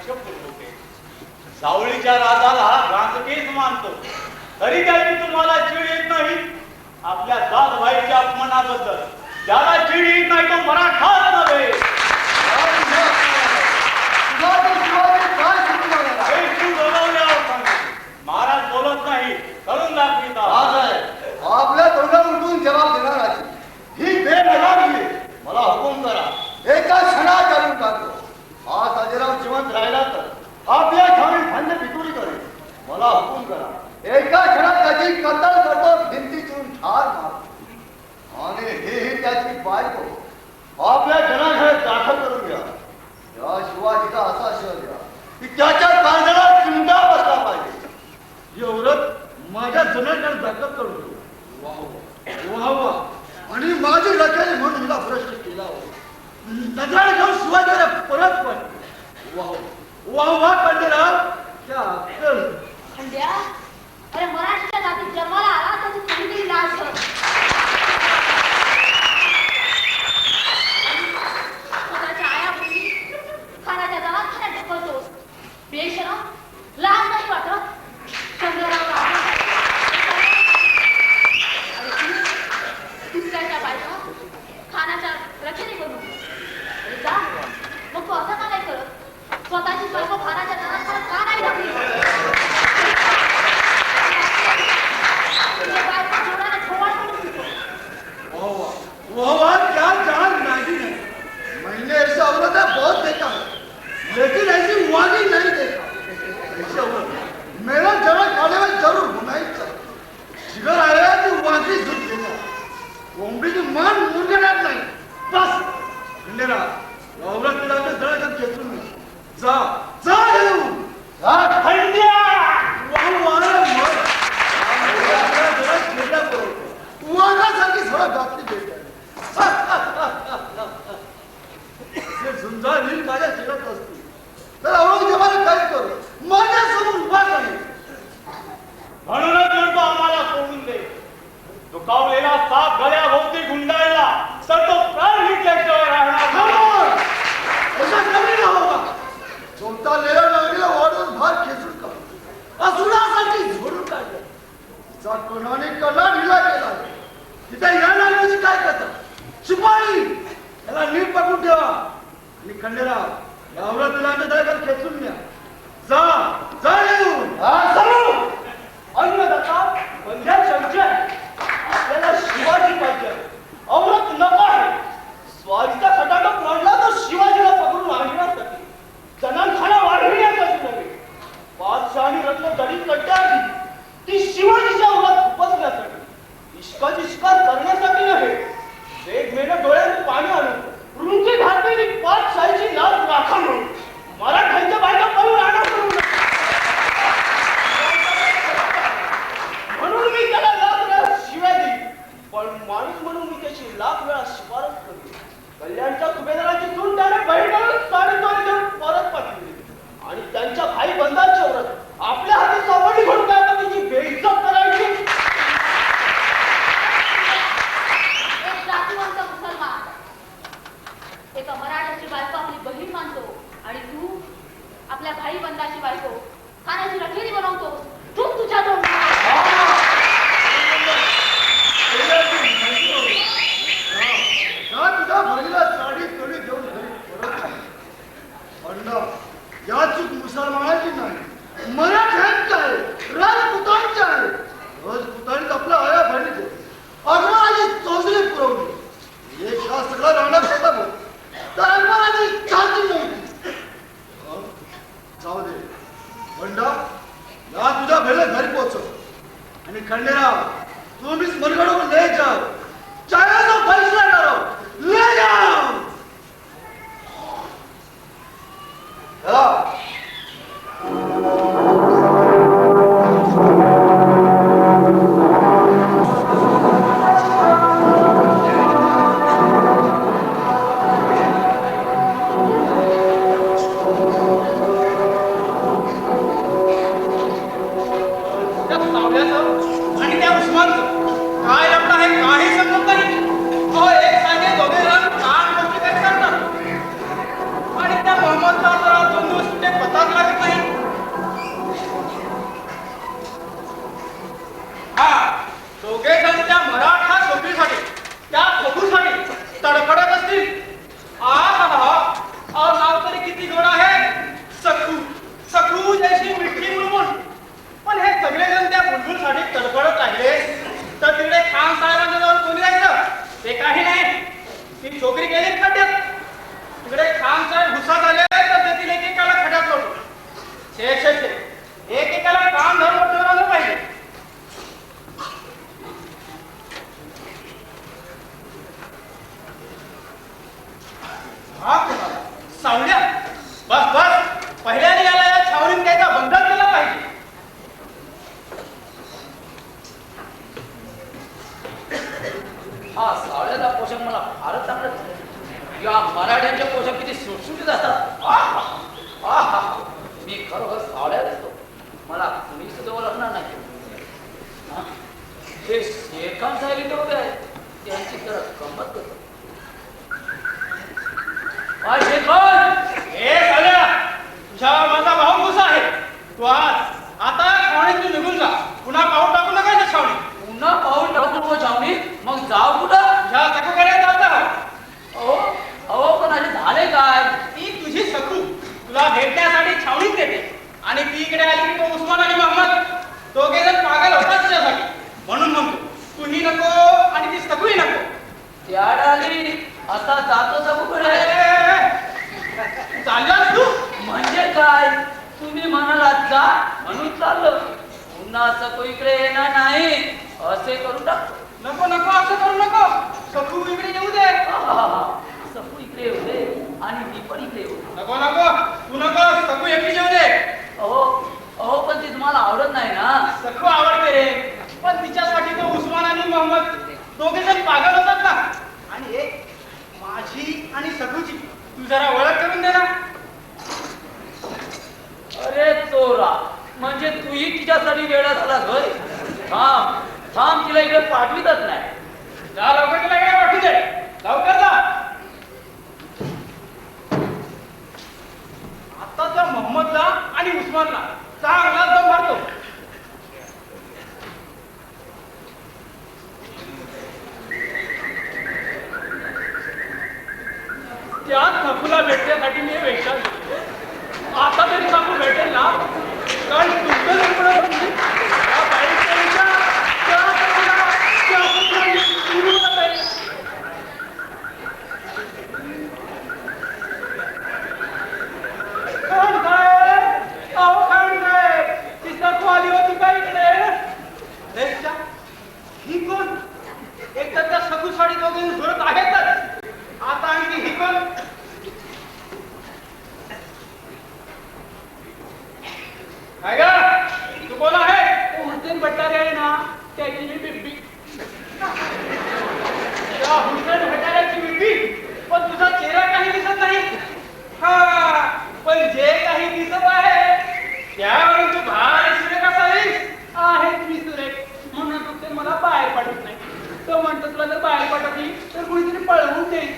लक्ष पुरवते सावळीच्या राजाला हा मानतो. तरी काही तुम्हाला चीड येत नाही. आपल्या जात भाईच्या अपमानाबद्दल ज्याला चीड येत नाही तो मराठाच नव्हे. काय महाराज बोलत नाही. करून दाखविता. आहे. आपल्या तोंडावर उठून जबाब देणार आहे ही बेल आहे मला हुकूम करा एका क्षणात करून टाकतो हा साजेराव जिवंत राहिला तर आपल्या ठाणे भांडे पितुरी करेल मला हुकूम करा एका क्षणात त्याची कत्तल करतो भिंती चिरून ठार मारतो आणि हे ही त्याची बायको आपल्या जनाघरात दाखल करून घ्या. या शिवाजीचा असा शर घ्या की त्याच्या कांद्याला चिंता बसला पाहिजे. एवढं माझ्या जनाकडे दाखल करून घेऊ. वा वा वा आणि माझी रचने म्हणून हिला प्रश्न केला नजर घेऊन शिवाजीला परत पण वा वा वा कंडेराव क्या अरे मराठीच्या जाती जन्माला आला तर तू कधीतरी लाज कर स्वतःच्या आया मुली खानाच्या दवात खाण्यात ढकलतो बेशरम लाज नाही वाटत चंद्रराव रावसाहेब. अरे तू दुसऱ्याच्या बायका खानाच्या रक्षणे करू अरे जा मग तू असं का नाही करत स्वतःची बायको खानाच्या दवात खाण्यात का नाही ढकली तुझ्या बायको जोडाला ठोवाळ करून देतो. वाह वाह वाह वाह क्या जान मैगी है मैंने ऐसा औरत है बहुत देखा है लेकिन ऐसी वागी नहीं देखा ऐसे औरत मेरा जरा खाने में जरूर होना ही चाहिए जिगर आया कि वागी झुक देगा कोंबडी की मान मुरगणार नाही बस खंडेरा या औरत तिला ते जरा जर खेचून घे. जा जा घेऊन जा खंड्या वाह वाह रे मर जरा खेळला बरोबर वाघासारखी थोडा गाठी देत जे झुंजार नील माझ्या शिरत असते. तर औरंगजेबाला काय करू? माझ्यासमोर उभा नाही म्हणूनच म्हणतो आम्हाला सोडून दे. दुखावलेला साप गळ्या भोवती गुंडाळला. तर तो प्राण घेतल्याशिवाय राहणार झोपता लेला लागलेला वाढून भार खेचून का असुरासाठी झोडून काढलं. तिचा कोणाने कला ढिला केला? तिथे या लागण्याची खंडेराव यावर तुला दरगर खेचून द्या. जा जा येऊन अन्नदाता बंध्या संचय आपल्याला शिवाजी पाहिजे औरत नको आहे स्वारीचा खटाटा पडला तर शिवाजीला पकडून आणण्यासाठी जनानखाना वाढविण्यासाठी नव्हे बादशहानी रत्न दलित कट्ट्याआधी ती शिवाजीच्या औरत खुपसण्यासाठी इश्काची शिकार करण्यासाठी नव्हे वेग मेलं डोळ्यात पाणी आणून रुंची घातलेली पाच शाहीची लाल राखा म्हणून मराठ्यांच्या बायका पळून आणा करून म्हणून मी त्याला लाख वेळा शिव्या देईन पण माणूस म्हणून मी त्याची लाख वेळा शिफारस करेन कल्याणच्या सुभेदाराची सून त्याने बहिणीवर साडेतोळे देऊन परत पाठवली आणि त्यांच्या भाई बंधाची औरत आपल्या हाती सापडली म्हणून काय आता तिची बेइज्जत करायची एक जातीवंत मुसलमान एका मराठाची बायको आपली बहीण मानतो आणि तू आपल्या भाई बंधाची बायको खाण्याची रखेली बनवतो तू तुझ्या या तुझ्या बहिणीला साडी तोडी घेऊन घरी परत आली. अण्णा या चूक मुसलमानाची नाही मराठ्यांची आहे राजपुतांची आहे. राजपुतांनी आपला आया बहिणीचे. अग्रवाची चौधरी पुरवली. एक हा सगळा राहणार होता मग तर अग्रवाची छाती नव्हती जाऊ दे. बंडा या तुझ्या भेले घरी पोहोचव आणि खंडेराव तुम्हीच स्मरगडो लय जाओ चाहे फैसला माझा भाऊ कसा आहे. तू आज आता छावणीत निघून जा. पुन्हा टाकू नका छावणी पुन्हा टाकू छावणी मग जाऊ आता. अहो अहो पण झाले ती तुझी तुला भेटण्यासाठी आणि इकडे आली उस्मान आणि तो म्हणून नको आणि ती नको. त्या डाली जातो सगळीकडे तुम्ही म्हणालात जा म्हणून चाललो. पुन्हा सको इकडे येणार नाही. असे करून टाकतो नको नको असं करू नको. सखू इकडे येऊ दे. सखू इकडे येऊ दे आणि मी पण इकडे येऊ. नको नको. तू नको सखू एकटी येऊ दे. अहो अहो पण ती तुम्हाला आवडत नाही ना. सखू आवडते रे. पण तिच्यासाठी तो उस्मान आणि मोहम्मद दोघे जण पागल होतात ना. आणि एक माझी आणि सखूची. तू जरा ओळख करून दे ना. अरे चोरा म्हणजे तूही तिच्यासाठी वेळा झाला होय? थांब थांब तिला इकडे पाठवितच नाही. जा लवकर तिला इकडे पाठवू दे. लवकर जा. आता त्या मोहम्मदला आणि उस्मानला चांगला दम मारतो त्याच सखूला भेटण्यासाठी मी वेशात घेतले. आता तरी सखू भेटेल ना कारण तुमचं लग्न म्हणजे त्या बाईच्या विचार, त्या सखूला, त्या सखूला सुरू होत आहे. खान साहेब, अहो खान साहेब, ती सखू आली होती का इकडे? रेक्षा, ही कोण? एक तर त्या सखू साडी दोघे झुरत आहेतच आता आणखी ही कोण काय ग तू कोण आहे हुसेन भट्टारे आहे ना त्याची मी बिब्बी त्या हुसेन भट्टाऱ्याची बिब्बी पण तुझा चेहरा काही दिसत नाही हा पण जे काही दिसत आहे त्यावरून तू भारी सुरेख असावीस आहे मी सुरेख म्हणून तू ते मला बाहेर पाठवत नाही तो म्हणतो तुला जर बाहेर पाठवली तर कुणीतरी पळवून देईल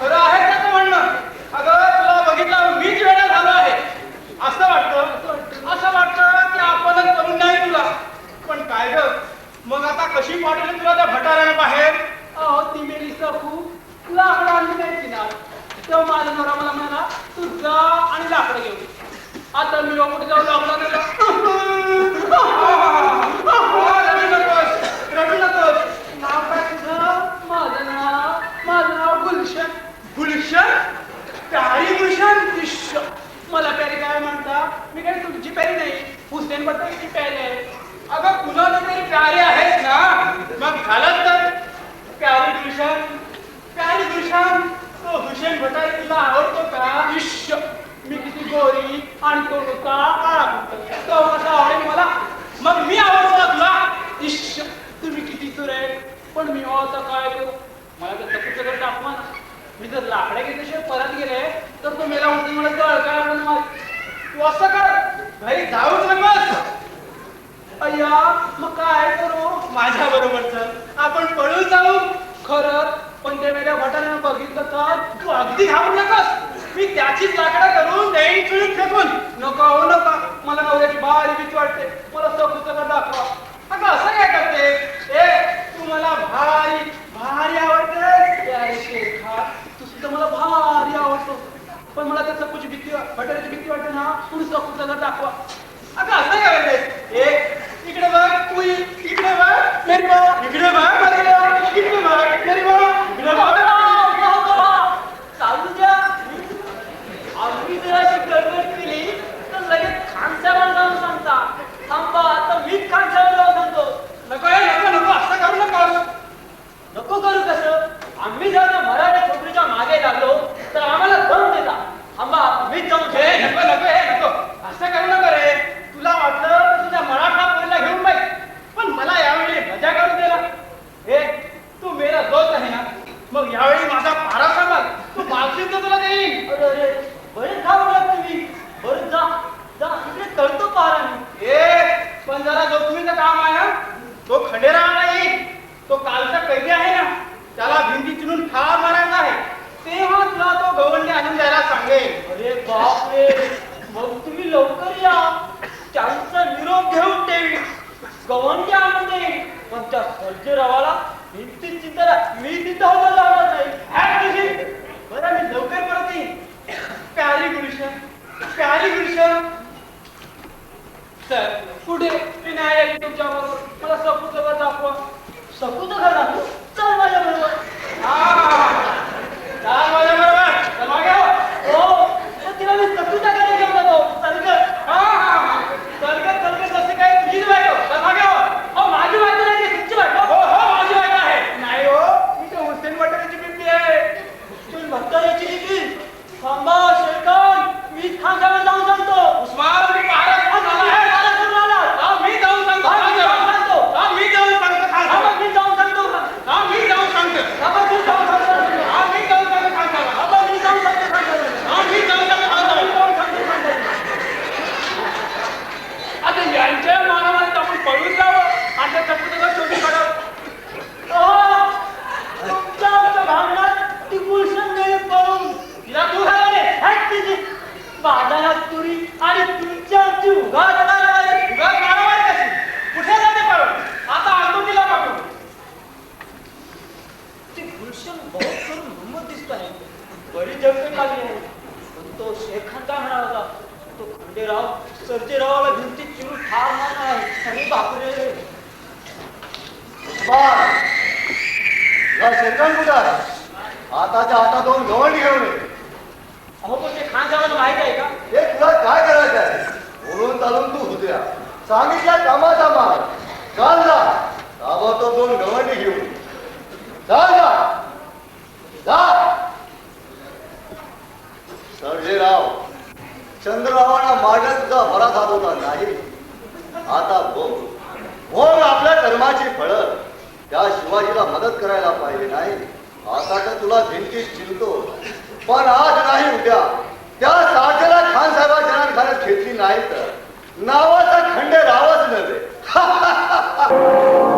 खरं आहे त्याचं म्हणणं अगं तुला बघितलं मीच वेळा झालो आहे असं वाटतं असं वाटतं की आपणच करून नाही तुला पण काय ग मग आता कशी पाठवली तुला त्या भटाऱ्याने बाहेर. अहो ती मेली सखू लाकडं आणली नाही तिला तेव्हा माझा नवरा मला म्हणाला तू जा आणि लाकडं घेऊन ये. आता मी कुठे जाऊ लाकडं रवी नकोस रवी नकोस नाव काय तुझं? माझं नाव माझं नाव गुलशन. गुलशन? प्यारी गुलशन? विश्व मला प्यारी काय म्हणता? मी काही तुमची प्यारी नाही. हुसेन बद्दलची प्यारी आहे. अगं कुणाला तरी प्यारी आहेस ना? मग झालं तर. प्यारी गुलशन प्यारी गुलशन तो हुशेन भटारी तुला आवडतो का? विश्व मी किती गोरी आणि तो नुसता तो कसा आवडेल मला. मग मी आवडतो तुला. इश्श तुम्ही किती चुर आहे पण मी हो आता काय करू मला तर तसं सगळं दाखवा ना. मी जर लाकड्या घेतल्याशिवाय परत गेले तर तो मेला उठून मला जळ काय म्हणून मार. तू असं कर. घरी जाऊच नको. अय्या मग काय करू? माझ्या बरोबर चल आपण पळू जाऊ. खरं पण ते वेगळ्या भटाने बघितलं तर तू अगदी घाबरू नकास. मी त्याचीच लाकडा करून देईन चुळून फेकून. नका हो नका. मला नवऱ्याची भारी भीती वाटते. मला सखू सगळं दाखवा. अगं असं काय करते? ए तू मला भारी भारी आवडते. शेखा तू सुद्धा मला भारी आवडतो. पण मला त्या कुछ भीती वाटायची भीती वाटते ना. तू सखू सगळं दाखवा अगं असं काय करते एक इकडे बघ तू इ- इकडे बघ मेरी बा इकडे बघ मेरी बा इकडे बघ मेरी बा इकडे बघ चालू द्या आम्ही जर अशी गडबड केली तर लगेच खानसाहेबांना जाऊन सांगता थांबा आता मीच खानसाहेबांना जाऊन सांगतो नको हे, नको नको असं करू नकोस नको करू कसं आम्ही जर त्या मराठा छोकरीच्या मागे लागलो तर आम्हाला दम देता थांबा मीच जाऊन हे सांगतो. नको नको हे नको असं करू नको रे तुला वाटलं तर तुझ्या मराठा पोरीला घेऊन बाई पण मला यावेळी मजा करून दे ना हे तू मेरा दोस्त आहे ना मग यावेळी माझा पारा सांभाळ तू मागशील तर तुला देईन अरे अरे बरेच घाबरला तुम्ही बरं जा जा इकडे करतो पहारा मी ए पण जरा जोखमीचं काम आहे ना तो खंडेराव नाही. तो कालचा कैदी आहे ना. त्याला भिंती चिरून ठार मारायचा आहे. तेव्हा तुला तो गवंडी आणून द्यायला सांगेल. अरे बापरे. मग तुम्ही लवकर या. त्यांचा निरोप गवंडी आणून देईन पण त्या सर्जेरावाला भिंतीत चिंता मी तिथं लावणार नाही. बरं मी लवकर परत येईन. प्यारी गुरुशन प्यारी गुरुशन तर पुढे विनायक तुमच्याबरोबर मला सपूत दाखवा. सपूत तर खरं चल माझ्या बरोबर हा माझ्या बरोबर चल मागे हो. हो पण तिला मी सकू टाकायला घेऊन जातो सरकत हा हा हा सरकत सरकत जसे काय तुझीच बायको चल मागे हो. हो माझी बायको नाही ती तुमची बायको हो हो माझी बायको आहे नाही हो मी तर हुसेन वाटाण्याची बिंबी आहे तुम्ही भक्ताची लिपी थांबा शेखान मी खान साहेब जाऊन सांगतो उस्मान मी महाराज हा, तुम्ही आहे. मला करून आलात. हा, मी जाऊन सांगतो हा, मी जाऊन सांगतो. हा, मी जाऊन सांगतो खान हा, साहेब. मग मी जाऊन सांगतो हा, मी जाऊन सांगतो हा, मग मी जाऊन सांगतो हा, मी जाऊन सांगतो खान साहेब. हा, मग मी जाऊन सांगतो खान साहेब. हा, मी जाऊन सांगतो खान हा, मी साहेब. जाऊन सांगतो खान साहेब. आता यांच्या मानामध्ये आपण पळून जावं आणि त्या चपुताचा शोधून काढावं अहो, भावनात ती गुलशन गेली पळून तिला तू घालवले बाजारात तुरी आणि तुमच्या आमची उघाड कशी कुठे जाते पळून? आता आणतो तिला पाठवून. ती गुलशन बहुत करून हिंमत दिसत आहे बरी जगत लागली. आहे पण तो म्हणाला होता तो खंडेराव सर्जेरावाला भिंतीत चिरून ठार मारणार आहे. अरे बापरे. बा या शेरखान कुठं आताच्या आता दोन गवंडी घेऊन ये. अहो पण ते खान साहेबांना माहीत आहे का? हे तुला काय करायचं आहे? बोलून चालून तू होत्या सांगितल्या कामाचा मार चाल जा. ताबडतोब दोन गवंडी घेऊन. जा. जा. सर्जेराव चंद्ररावांना तुझा नाही? आता भोग भोग आपल्या कर्माची फळं. त्या शिवाजीला मदत करायला पाहिजे नाही. आता तर तुला भिंतीस चिंतो पण आज नाही उद्या. त्या साखेला खान साहेबांच्या घरात घेतली नाही तर. नावाचा खंडे रावच नव्हे.